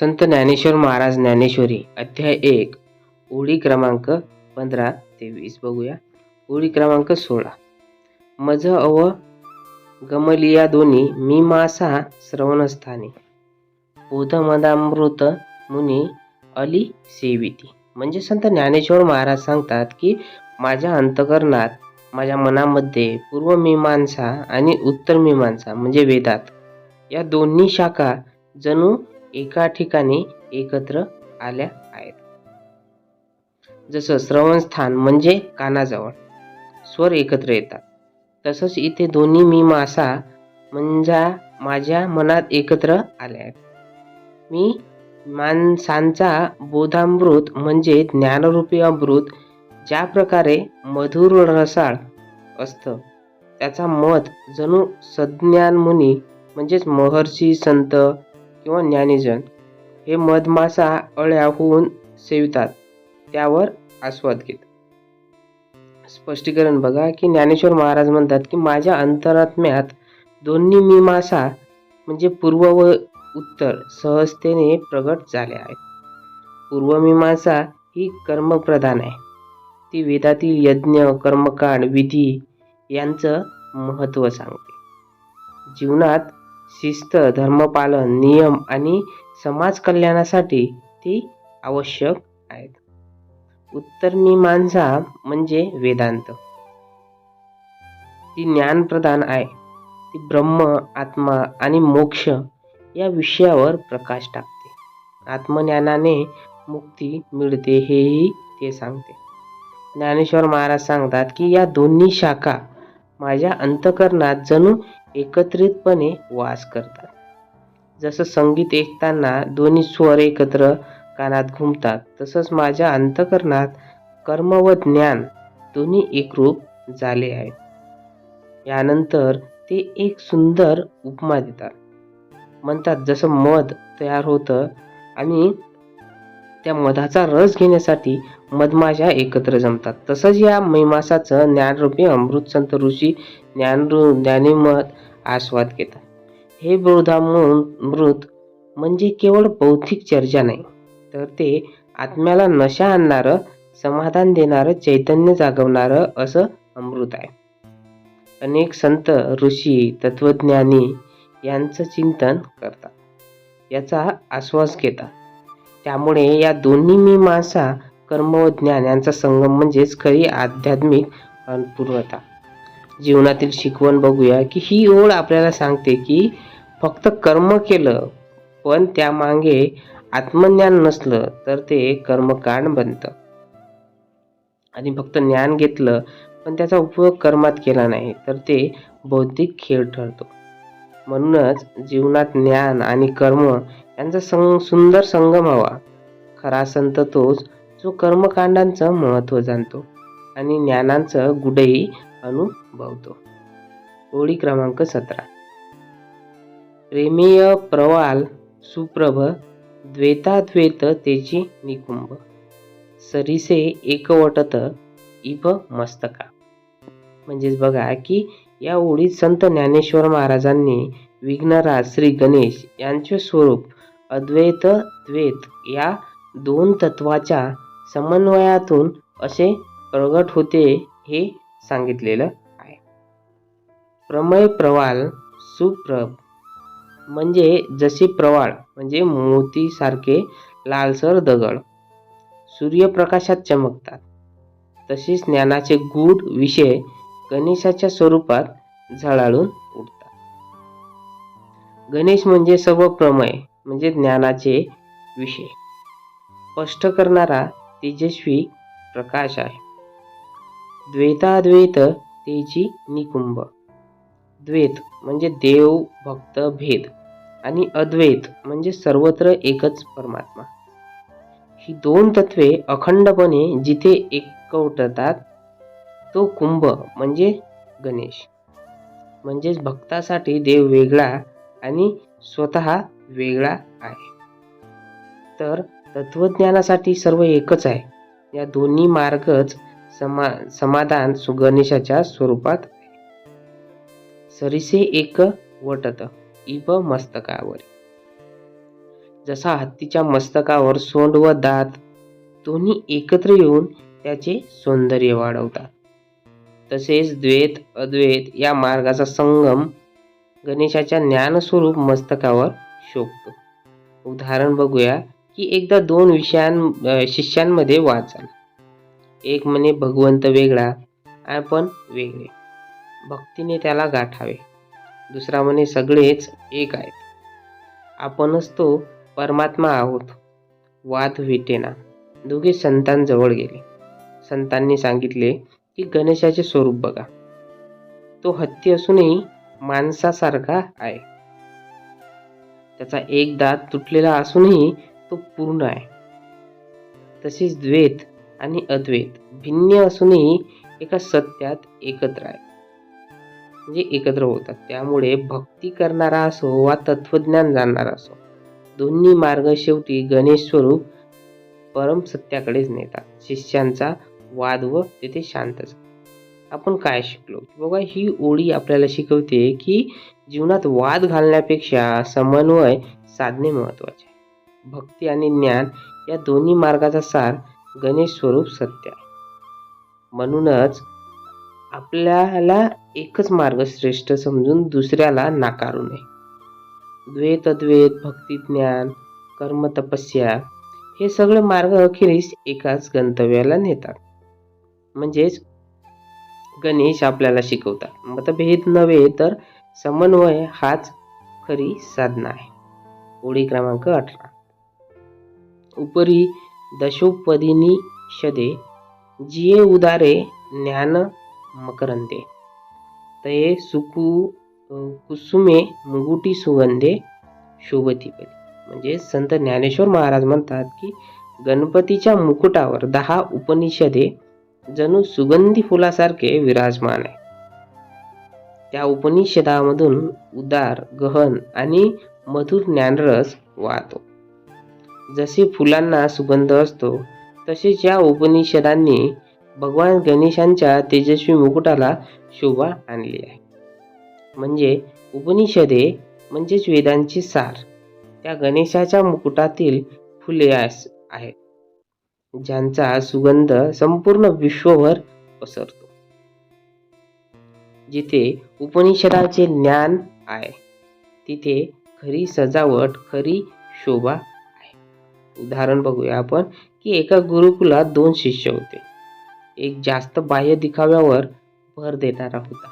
संत ज्ञानेश्वर महाराज ज्ञानेश्वरी अध्याय एक ओळी क्रमांक पंधरा ते वीस बघूया. ओळी क्रमांक सोळा. मज अव गमलिया दोन्ही मी मासा श्रवणस्थानी. बोधमदामृत मुनी अली सेविती. म्हणजे संत ज्ञानेश्वर महाराज सांगतात की माझ्या अंतकरणात माझ्या मनामध्ये पूर्वमीमांसा आणि उत्तरमीमांसा म्हणजे वेदात या दोन्ही शाखा जणू एका ठिकाणी एकत्र आल्या आहेत. जसं श्रवणस्थान म्हणजे कानाजवळ स्वर एकत्र येतात. तसंच इथे दोन्ही मी मासा म्हणजे माझ्या मनात एकत्र आल्या आहेत. मी माणसांचा बोधामृत म्हणजे ज्ञानरूपी अमृत ज्या प्रकारे मधुर रसाळ असतं. त्याचा मध जणू सज्ञान मुनी म्हणजेच महर्षी संत किंवा ज्ञानीजन हे मधमासा अळ्या होऊन सेवितात त्यावर आस्वाद घेत. स्पष्टीकरण बघा की ज्ञानेश्वर महाराज म्हणतात की माझ्या अंतरात्म्यात दोन्ही मीमासा म्हणजे पूर्व व उत्तर सहजतेने प्रगट झाले आहेत. पूर्वमीमांसा ही कर्मप्रधान आहे. ती वेदातील यज्ञ कर्मकांड विधी यांचं महत्त्व सांगते. जीवनात शिस्त धर्मपालन नियम आणि समाज कल्याणासाठी ती आवश्यक आहेत. उत्तर मीमांसा म्हणजे वेदांत. ती ज्ञानप्रधान आहे. ती ब्रह्म आत्मा आणि मोक्ष या विषयावर प्रकाश टाकते. आत्मज्ञानाने मुक्ती मिळते हेही ते सांगते. ज्ञानेश्वर महाराज सांगतात की या दोन्ही शाखा माझ्या अंतकरणात जणू एकत्रितपणे वास करतात. जसं संगीत ऐकताना दोन्ही स्वर एकत्र कानात घुमतात तसंच माझ्या अंतकरणात कर्म व ज्ञान दोन्ही एकरूप झाले आहेत यानंतर ते एक सुंदर उपमा देतात. म्हणतात जसं मध तयार होतं आणि त्या मधाचा रस घेण्यासाठी मधमाशा एकत्र जमतात. तसंच या मैमासाचं ज्ञानरूपी अमृत संत ऋषी ज्ञान ज्ञानीमत आस्वाद घेतात. हे मृत म्हणजे केवळ बौद्धिक चर्चा नाही तर ते आत्म्याला नशा आणणारं समाधान देणारं चैतन्य जागवणारं असं अमृत आहे. अनेक संत ऋषी तत्वज्ञानी यांचं चिंतन करतात. याचा आश्वास घेतात. त्यामुळे या दोन्ही मीमांसा कर्म व ज्ञान यांचा संगम म्हणजेच खरी आध्यात्मिक पूर्वता जीवनातील शिकवण बघूया की ही ओळ आपल्याला सांगते की फक्त कर्म केलं पण त्यामागे आत्मज्ञान नसलं तर ते कर्मकांड बनतं. आणि फक्त ज्ञान घेतलं पण त्याचा उपयोग कर्मात केला नाही तर ते बौद्धिक खेळ ठरतो. म्हणूनच जीवनात ज्ञान आणि कर्म यांचा सं सुंदर संगम हवा. खरा संत तोच जो कर्मकांडांचं महत्त्व जाणतो आणि ज्ञानांचं गुडही अनुभवतो. ओळी क्रमांक सतरा. प्रेमेय प्रवाल सुप्रभ द्वेताद्वेत तेची निकुंभ. सरीसे एकवटत इभ मस्तका. म्हणजेच बघा की या ओळीत संत ज्ञानेश्वर महाराजांनी विघ्नराज श्री गणेश यांचे स्वरूप अद्वैत द्वैत या दोन तत्वाच्या समन्वयातून असे प्रगट होते हे सांगितलेलं आहे. प्रमय प्रवाल सुप्रभ. म्हणजे जसे प्रवाळ म्हणजे मोतीसारखे लालसर दगड. सूर्यप्रकाशात चमकतात. तसेच ज्ञानाचे गूढ विषय गणेशाच्या स्वरूपात झळाळून उठतात गणेश म्हणजे सर्व प्रमय म्हणजे ज्ञानाचे विषय. स्पष्ट करणारा तेजस्वी प्रकाश आहे. द्वैताद्वैत तेजी निकुंभ. द्वैत म्हणजे देव भक्त भेद आणि अद्वैत म्हणजे सर्वत्र एकच परमात्मा. ही दोन तत्वे अखंडपणे जिथे एकवटतात तो कुंभ म्हणजे गणेश. म्हणजेच भक्तासाठी देव वेगळा आणि स्वतः वेगळा आहे. तर तत्वज्ञानासाठी सर्व एकच आहे. या दोन्ही मार्गच समा समाधान सुगणेशाच्या स्वरूपात सरिसे एक वटत इब मस्तकावर. जसा हत्तीच्या मस्तकावर सोंड व दात दोन्ही एकत्र येऊन त्याचे सौंदर्य वाढवतात. तसेच द्वैत अद्वैत या मार्गाचा संगम गणेशाच्या ज्ञानस्वरूप मस्तकावर शोभतो. उदाहरण बघूया की एकदा दोन विषयां शिष्यांमध्ये वाद झाला. एक म्हणे भगवंत वेगळा आपण वेगळे. भक्तीने त्याला गाठावे. दुसरा म्हणे सगळेच एक आहेत. आपणच तो परमात्मा आहोत. वाद विटेना. दोघे संतांजवळ गेले. संतांनी सांगितले की गणेशाचे स्वरूप बघा. तो हत्ती असूनही माणसासारखा आहे. त्याचा एक दात तुटलेला असूनही तो पूर्ण आहे. तसेच द्वैत आणि अद्वैत भिन्न असूनही एका सत्यात एकत्र आहे. म्हणजे एकत्र होतात. त्यामुळे भक्ती करणारा असो वा तत्वज्ञान जाणणारा असो दोन्ही मार्ग शेवटी गणेश स्वरूप परम सत्याकडेच नेतात. शिष्यांचा वाद व तेथे शांत आपण काय शिकलो? बघा ही ओळी आपल्याला शिकवते की जीवनात वाद घालण्यापेक्षा समन्वय साधणे महत्त्वाचे आहे. भक्ती आणि ज्ञान या दोन्ही मार्गाचा सार गणेश स्वरूप सत्य आहे. म्हणूनच आपल्याला एकच मार्ग श्रेष्ठ समजून दुसऱ्याला नाकारू नये. द्वैत अद्वैत भक्ती ज्ञान कर्म तपस्या हे सगळे मार्ग अखेरीस एकाच गंतव्याला नेतात. म्हणजेच गणेश आपल्याला शिकवतात. मतभेद नव्हे तर समन्वय हाच खरी साधना आहे. ओळी क्रमांक अठरा. उपरी दशोपदिनी शदे जिये उदारे ज्ञान मकरंदे तये सुकू कुसुमे मुगुटी सुगंधे शोभतीपदी म्हणजे संत ज्ञानेश्वर महाराज म्हणतात की गणपतीच्या मुकुटावर दहा उपनिषदे जणू सुगंधी फुलासारखे विराजमान आहे. त्या उपनिषदामधून उदार गहन आणि मधुर ज्ञानरस वाहतो. जसे फुलांना सुगंध असतो तसेच या उपनिषदांनी भगवान गणेशांच्या तेजस्वी मुकुटाला शोभा आणली आहे. म्हणजे उपनिषदे म्हणजेच वेदांची सार. त्या गणेशाच्या मुकुटातील फुले आस- आहेत. ज्यांचा सुगंध संपूर्ण विश्वभर पसरतो. जिथे उपनिषदाचे ज्ञान आहे तिथे खरी सजावट खरी शोभा आहे. उदाहरण बघूया आपण की एका गुरुकुलात दोन शिष्य होते. एक जास्त बाह्य दिखाव्यावर भर देणारा होता.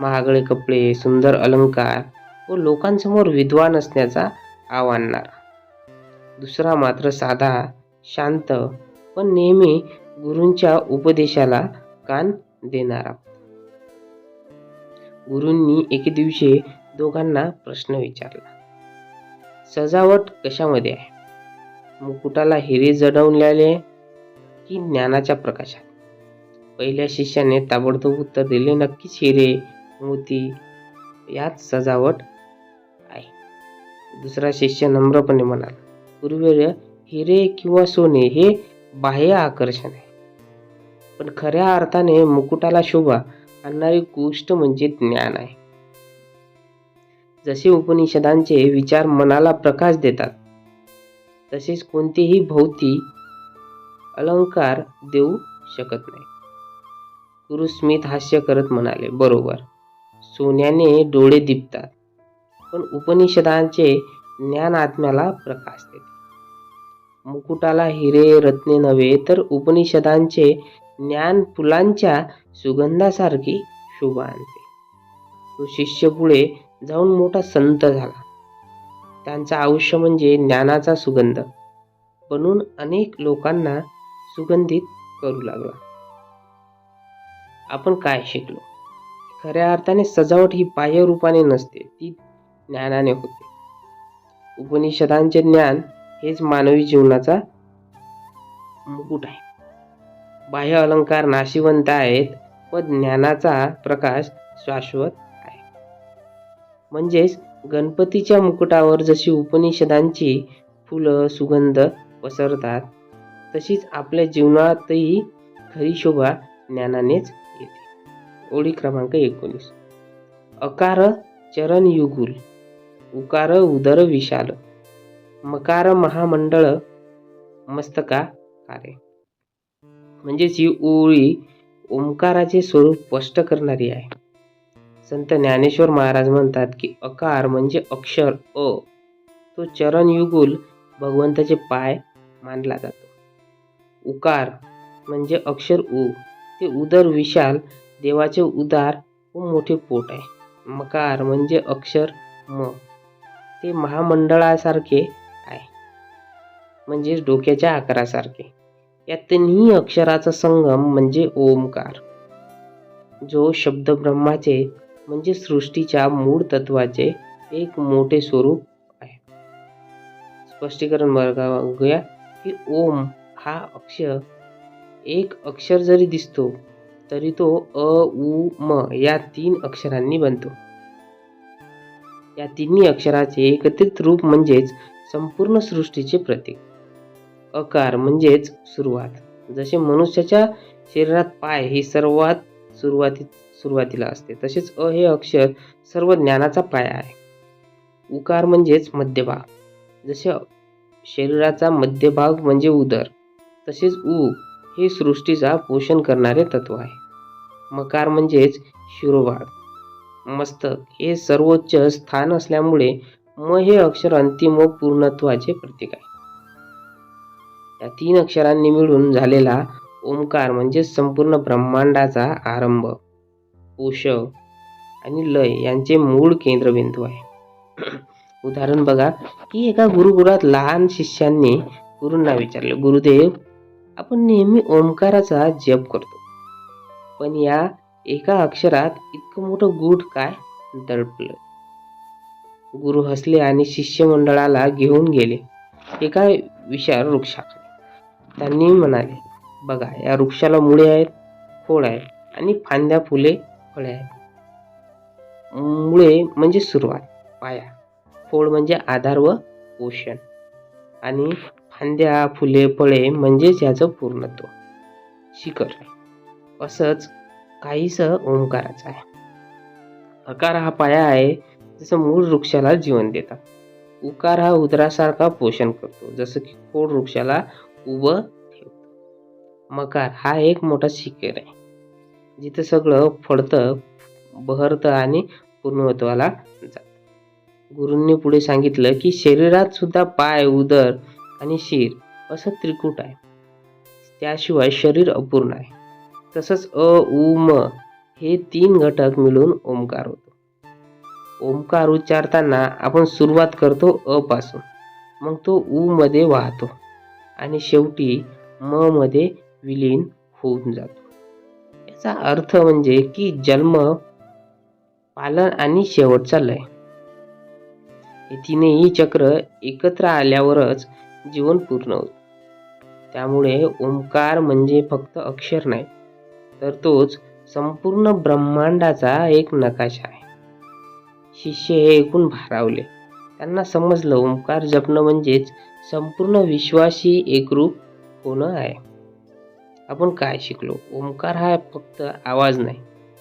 महागडे कपडे सुंदर अलंकार व लोकांसमोर विद्वान असण्याचा आव्हानणारा दुसरा मात्र साधा शांत पण नेहमी गुरूंच्या उपदेशाला कान देणारा. गुरूंनी एके दिवशी दोघांना प्रश्न विचारला. सजावट कशामध्ये आहे? मुकुटाला हिरे जडवलेले की ज्ञानाच्या प्रकाशात? पहिल्या शिष्याने ताबडतोब उत्तर दिले नक्कीच हिरे मोती यात सजावट आहे. दुसरा शिष्य नम्रपणे म्हणाला गुरुवर्य हिरे किंवा सोने हे बाह्य आकर्षण आहे. पण खऱ्या अर्थाने मुकुटाला शोभा आणणारी गोष्ट म्हणजे ज्ञान आहे. जसे उपनिषदांचे विचार मनाला प्रकाश देतात तसेच कोणतेही भोवती अलंकार देऊ शकत नाही. गुरु स्मित हास्य करत म्हणाले बरोबर. सोन्याने डोळे दिपतात पण उपनिषदांचे ज्ञान आत्म्याला प्रकाश देते मुकुटाला हिरे रत्ने नव्हे तर उपनिषदांचे ज्ञान फुलांच्या सुगंधासारखी शोभा आणते. तो शिष्य पुढे जाऊन मोठा संत झाला. त्यांचं आयुष्य म्हणजे ज्ञानाचा सुगंध. बनून अनेक लोकांना सुगंधित करू लागला. आपण काय शिकलो? खऱ्या अर्थाने सजावट ही बाह्यरूपाने नसते ती ज्ञानाने होते. उपनिषदांचे ज्ञान हेच मानवी जीवनाचा मुकुट आहे. बाह्य अलंकार नाशिवंत आहेत व ज्ञानाचा प्रकाश शाश्वत आहे. म्हणजेच गणपतीच्या मुकुटावर जशी उपनिषदांची फुलं सुगंध पसरतात तशीच आपल्या जीवनातही खरी शोभा ज्ञानानेच येते. ओळी क्रमांक एकोणीस. अकार चरण युगुल उकार उदर विशाल मकार महामंडळ मस्तका कार्य. म्हणजेच ही ओळी ओंकाराचे स्वरूप स्पष्ट करणारी आहे. संत ज्ञानेश्वर महाराज म्हणतात की अकार म्हणजे अक्षर अ. तो चरण युगुल भगवंताचे पाय मानला जातो. उकार म्हणजे अक्षर उ. ते उदर विशाल देवाचे उदार व मोठे पोट आहे. मकार म्हणजे अक्षर म. ते महामंडळासारखे म्हणजेच डोक्याच्या आकारासारखे. या तिन्ही अक्षराचा संगम म्हणजे ओमकार जो शब्द ब्रह्माचे म्हणजे सृष्टीच्या मूळ तत्वाचे एक मोठे स्वरूप आहे. स्पष्टीकरण बघूया की ओम हा अक्षर एक अक्षर जरी दिसतो तरी तो अ उ म या तीन अक्षरांनी बनतो. या तिन्ही अक्षराचे एकत्रित रूप म्हणजेच संपूर्ण सृष्टीचे प्रतीक. अकार म्हणजेच सुरुवात. जसे मनुष्याच्या शरीरात पाय ही सर्वात सुरुवाती सुरुवातीला असते तसेच अ हे अक्षर सर्व ज्ञानाचा पाया आहे. उकार म्हणजेच मध्यभाग. जसे शरीराचा मध्यभाग म्हणजे उदर तसेच उ हे सृष्टीचा पोषण करणारे तत्व आहे. मकार म्हणजेच शिरोभाग मस्तक हे सर्वोच्च स्थान असल्यामुळे म हे अक्षर अंतिम व पूर्णत्वाचे प्रतीक आहे. या तीन अक्षरांनी मिळून झालेला ओंकार म्हणजे संपूर्ण ब्रह्मांडाचा आरंभ. पोषव आणि लय यांचे मूळ केंद्रबिंदू आहे. उदाहरण बघा की एका गुरुकुलात लहान शिष्यांनी गुरूंना विचारले गुरुदेव आपण नेहमी ओंकाराचा जप करतो पण या एका अक्षरात इतकं मोठं गूढ काय? दडपलं. गुरु हसले आणि शिष्यमंडळाला घेऊन गेले. एका विशाल वृक्षाकडे त्यांनी म्हणाले बघा या वृक्षाला मुळे आहेत खोड आहे आणि फांद्या फुले फळे आहेत. मुळे म्हणजे सुरुवात पाया. खोड म्हणजे आधार व पोषण. आणि फांद्या फुले फळे म्हणजेच याचं पूर्णत्व. शिखर. असंच काहीसं ओंकाराचं आहे. अकार हा पाया आहे जसं मूळ वृक्षाला जीवन देतात. उकार हा उदरासारखा पोषण करतो जसं की खोड वृक्षाला उभं ठेवतं. मकार हा एक मोठा शिखर आहे. जिथं सगळं फडतं बहरतं आणि पूर्णत्वाला जातं. गुरूंनी पुढे सांगितलं की शरीरात सुद्धा पाय उदर आणि शिर असं त्रिकूट आहे. त्याशिवाय शरीर अपूर्ण आहे. तसंच अ उ म हे तीन घटक मिळून ओंकार होतो. ओंकार उच्चारताना आपण सुरुवात करतो अ पासून. मग तो ऊमध्ये मध्ये वाहतो. आणि शेवटी म मध्ये विलीन होऊन जातो. याचा अर्थ म्हणजे की जन्म पालन आणि शेवटचा लय. हे तीनही चक्र एकत्र आल्यावरच जीवन पूर्ण होत. त्यामुळे ओंकार म्हणजे फक्त अक्षर नाही तर तोच संपूर्ण ब्रह्मांडाचा एक नकाशा आहे. शिष्य हे एकूण भारावले. त्यांना समजलं ओंकार जपणं म्हणजेच संपूर्ण विश्वाशी एकरूप होणं आहे. आपण काय शिकलो? ओंकार हा फक्त आवाज नाही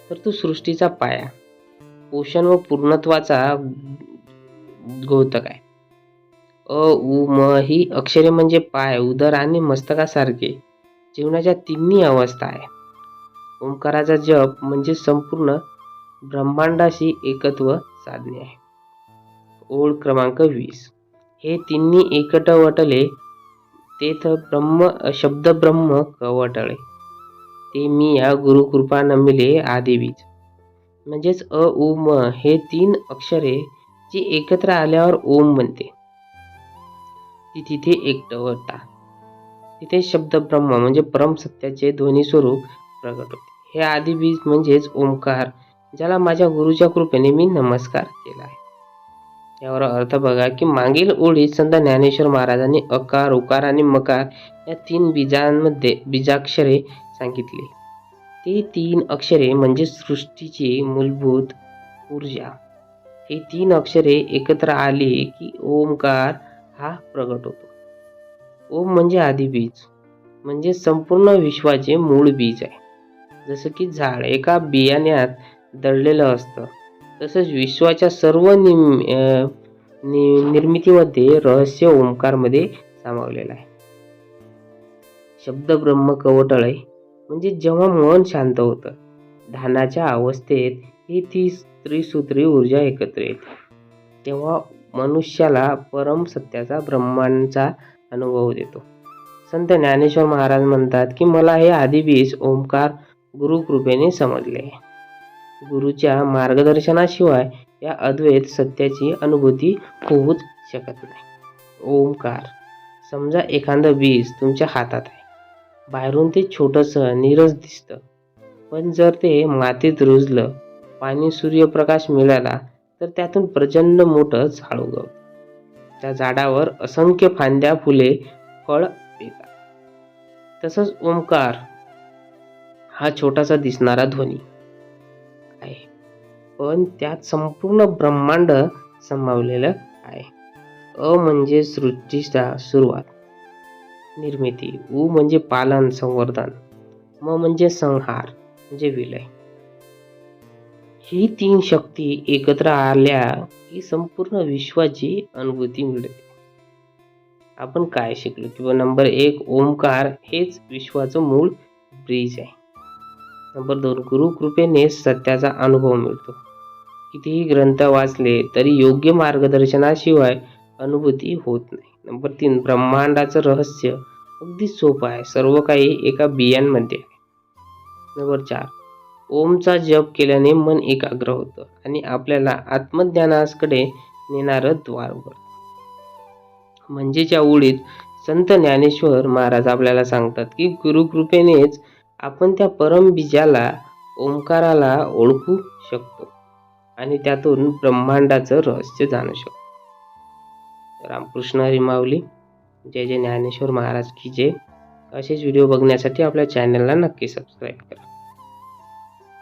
तर तो सृष्टीचा पाया. पोषण व पूर्णत्वाचा गौतक आहे. अ उ म ही अक्षरे म्हणजे पाय उदर आणि मस्तकासारखे. जीवनाच्या तिन्ही अवस्था आहे. ओंकाराचा जप म्हणजे संपूर्ण ब्रह्मांडाशी एकत्व साधणे आहे. ओळ क्रमांक वीस. हे तिन्ही एकटवटले तेथ ब्रह्म शब्द ब्रह्म कवटळे. ते मी या गुरुकृपा नमिले आदिवीज म्हणजेच अ उ म हे तीन अक्षरे जी एकत्र आल्यावर ओम बनते. ती तिथे एकटवता. तिथे शब्द ब्रह्म म्हणजे परम सत्याचे ध्वनी स्वरूप प्रगट होते. हे आदिबीज म्हणजेच ओंकार ज्याला माझ्या गुरुच्या कृपेने मी नमस्कार केला आहे. यावर अर्थ बघा की मागील ओळीत संत ज्ञानेश्वर महाराजांनी अकार उकार आणि मकार या तीन बीजांमध्ये बीजाक्षरे सांगितली. ती तीन अक्षरे म्हणजे सृष्टीची मूलभूत ऊर्जा. ही तीन अक्षरे एकत्र आली की ओमकार हा प्रगट होतो. ओम म्हणजे आदिबीज म्हणजे संपूर्ण विश्वाचे मूळ बीज आहे. जसं की झाड एका बियाण्यात दडलेलं असतं. तसंच विश्वाच्या सर्व निम नि निर्मितीमध्ये रहस्य ओंकारमध्ये सामावलेला आहे. शब्द ब्रह्म आहे म्हणजे जेव्हा मन शांत होतं ध्यानाच्या अवस्थेत ही ती त्रिसूत्री ऊर्जा एकत्र येते. तेव्हा मनुष्याला परम सत्याचा ब्रह्मांचा अनुभव देतो. संत ज्ञानेश्वर महाराज म्हणतात की मला हे आदिबीज ओंकार गुरुकृपेने समजले गुरुच्या मार्गदर्शनाशिवाय या अद्वैत सत्याची अनुभूती होऊच शकत नाही. ओंकार. समजा एखादं बीज तुमच्या हातात आहे. बाहेरून ते छोटंसं नीरस दिसतं. पण जर ते मातीत रुजलं पाणी सूर्यप्रकाश मिळाला तर त्यातून प्रचंड मोठं झाड उगवतं. त्या झाडावर असंख्य फांद्या फुले फळ येतात तसंच ओंकार हा छोटासा दिसणारा ध्वनी. पण त्यात संपूर्ण ब्रह्मांड समावलेलं आहे. अ म्हणजे सृष्टीचा सुरुवात. निर्मिती. उ म्हणजे पालन संवर्धन. म म्हणजे संहार म्हणजे विलय. ही तीन शक्ती एकत्र आल्या की संपूर्ण विश्वाची अनुभूती मिळते. आपण काय शिकलो किंवा नंबर एक ओंकार हेच विश्वाचं मूळ ब्रीज आहे. नंबर दोन गुरुकृपेने सत्याचा अनुभव मिळतो. कितीही ग्रंथ वाचले तरी योग्य मार्गदर्शनाशिवाय अनुभूती होत नाही. नंबर तीन ब्रह्मांडाचं रहस्य अगदी सोपं आहे. सर्व काही एका बियांमध्ये आहे. नंबर चार ओमचा जप केल्याने मन एकाग्र होतं आणि आपल्याला आत्मज्ञानाकडे नेणारं द्वार उघडतं. म्हणजेच्या ओळीत संत ज्ञानेश्वर महाराज आपल्याला सांगतात की गुरुकृपेनेच आपण त्या परमबीजाला ओंकाराला ओळखू शकतो. आणि त्यातून ब्रह्मांडाचं रहस्य जाणू शकतो रामकृष्ण रिमावली. जय जय ज्ञानेश्वर महाराज की जय. असेच व्हिडिओ बघण्यासाठी आपल्या चॅनलला नक्की सबस्क्राईब करा.